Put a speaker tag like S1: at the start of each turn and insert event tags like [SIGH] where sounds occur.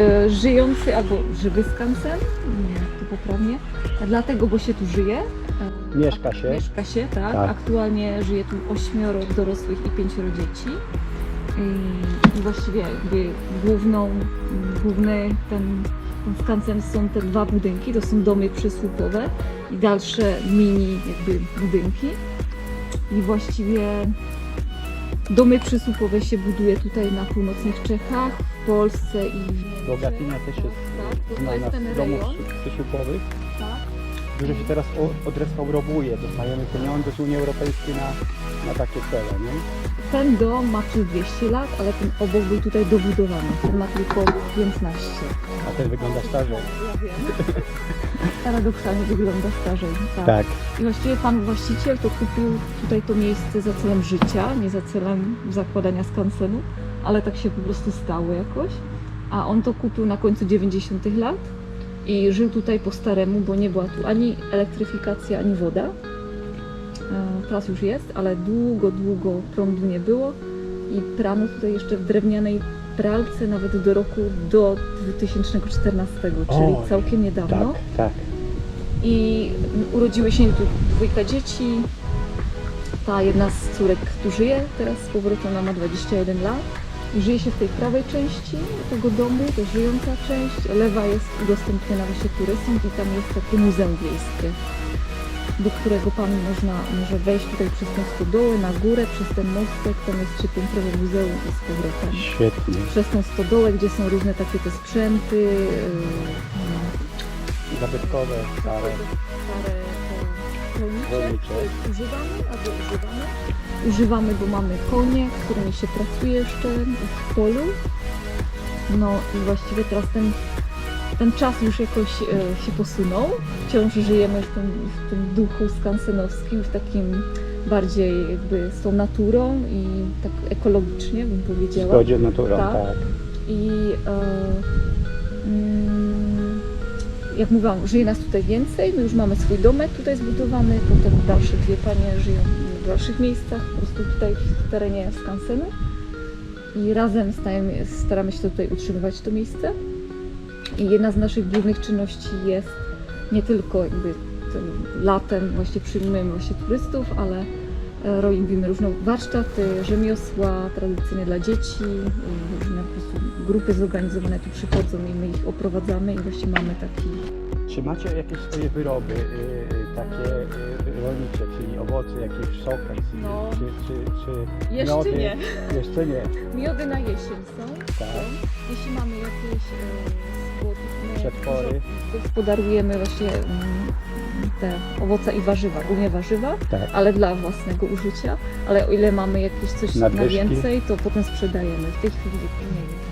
S1: e, żyjący albo żywy skansen, nie wiem jak to poprawnie, dlatego, bo się tu żyje.
S2: Mieszka się.
S1: Mieszka się, tak.
S2: Tak.
S1: Aktualnie żyje tu ośmioro dorosłych i pięcioro dzieci. I, i właściwie jakby główną, główny ten, ten skansen są te dwa budynki, to są domy przysłupowe i dalsze mini jakby budynki. I właściwie domy przysłupowe się buduje tutaj na północnych Czechach, w Polsce i.
S2: Bogatynia też jest
S1: Tak, bo to
S2: znana
S1: jest
S2: z domów przysłupowych.
S1: Tak.
S2: Dużo się teraz odrestaurowuje. Dostajemy pieniądze z Unii Europejskiej na, na takie cele. Nie?
S1: Ten dom ma przez 200 lat, ale ten obok był tutaj dobudowany. Ten ma tylko 15.
S2: A ten wygląda starzej.
S1: Ja wiem. Paradoksalnie wygląda starzej. Tak.
S2: Tak.
S1: I właściwie pan właściciel to kupił tutaj to miejsce za celem życia, nie za celem zakładania skansenu, ale tak się po prostu stało jakoś. A on to kupił na końcu 90 lat i żył tutaj po staremu, bo nie była tu ani elektryfikacja, ani woda. E, Teraz już jest, ale długo, długo prądu nie było i prano tutaj jeszcze w drewnianej pralce nawet do roku do 2014, czyli
S2: Oj,
S1: całkiem niedawno.
S2: Tak, tak.
S1: I urodziły się tu dwójka dzieci. Ta jedna z córek tu żyje teraz z powrotem, ona ma 21 lat. I żyje się w tej prawej części tego domu, to żyjąca część. Lewa jest udostępniona właśnie turystom i tam jest takie muzeum wiejskie, do którego pan można, może wejść tutaj przez tą stodołę, na górę, przez ten mostek, tam jest trzypiętrowe muzeum i z powrotem
S2: Świetnie.
S1: przez tą stodołę, gdzie są różne takie te sprzęty, yy,
S2: Zabytkowe, stare.
S1: stare rolnicze, używamy albo używamy. Używamy, bo mamy konie, którymi się pracuje jeszcze w polu. No i właściwie teraz ten, ten czas już jakoś e, się posunął. Wciąż żyjemy w tym, w tym duchu skansenowskim, w takim bardziej jakby z tą naturą i tak ekologicznie bym
S2: W
S1: powiedziała.
S2: zgodzie z naturą,
S1: Tak.
S2: tak.
S1: I e, mm, jak mówiłam, żyje nas tutaj więcej. My już mamy swój domek tutaj zbudowany, potem dalsze dwie panie żyją w dalszych miejscach, po prostu tutaj w terenie skansenu. I razem stajemy, staramy się tutaj utrzymywać to miejsce. I jedna z naszych głównych czynności jest nie tylko jakby tym latem właśnie przyjmujemy właśnie turystów, ale e, robimy różne warsztaty, rzemiosła tradycyjne dla dzieci, y, różne po prostu grupy zorganizowane tu przychodzą i my ich oprowadzamy i właśnie mamy taki
S2: Czy macie jakieś swoje wyroby, y, takie rolnicze, czyli owoce, jakieś soka, czy,
S1: No.
S2: czy, czy, czy
S1: Jeszcze
S2: miody?
S1: nie.
S2: Jeszcze nie. [LAUGHS]
S1: Miody na jesień są.
S2: Tak.
S1: są. Jeśli mamy
S2: Przetwory.
S1: Gospodarujemy właśnie mm, te owoce i warzywa, głównie warzywa,
S2: Tak.
S1: ale dla własnego użycia. Ale o ile mamy jakieś coś na
S2: Nadwyżki.
S1: więcej, to potem sprzedajemy. W tej chwili nie